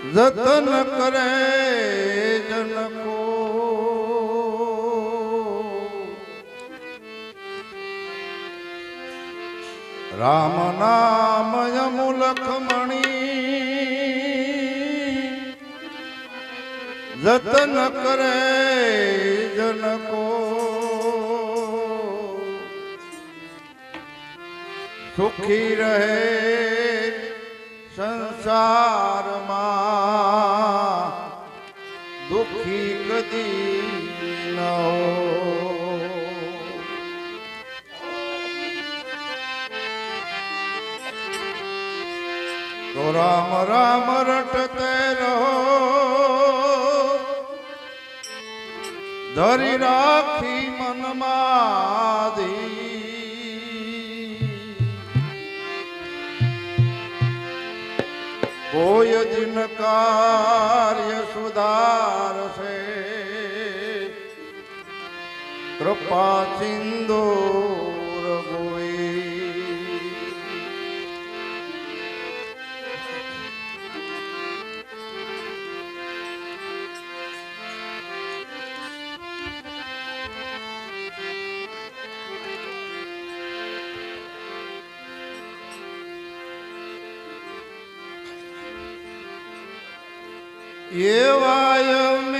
જતન કરે જનકો. રામ નામ યમુલખમણી જતન કરે જનકો. સુખી રહે સંસારમાં દુખી કદી ન તો રામ રામ રટતે રહો. ધરી રાખી કોઈ દિન કાર્ય સુધારશે. કૃપા સિંદો ويميت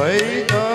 vai tá.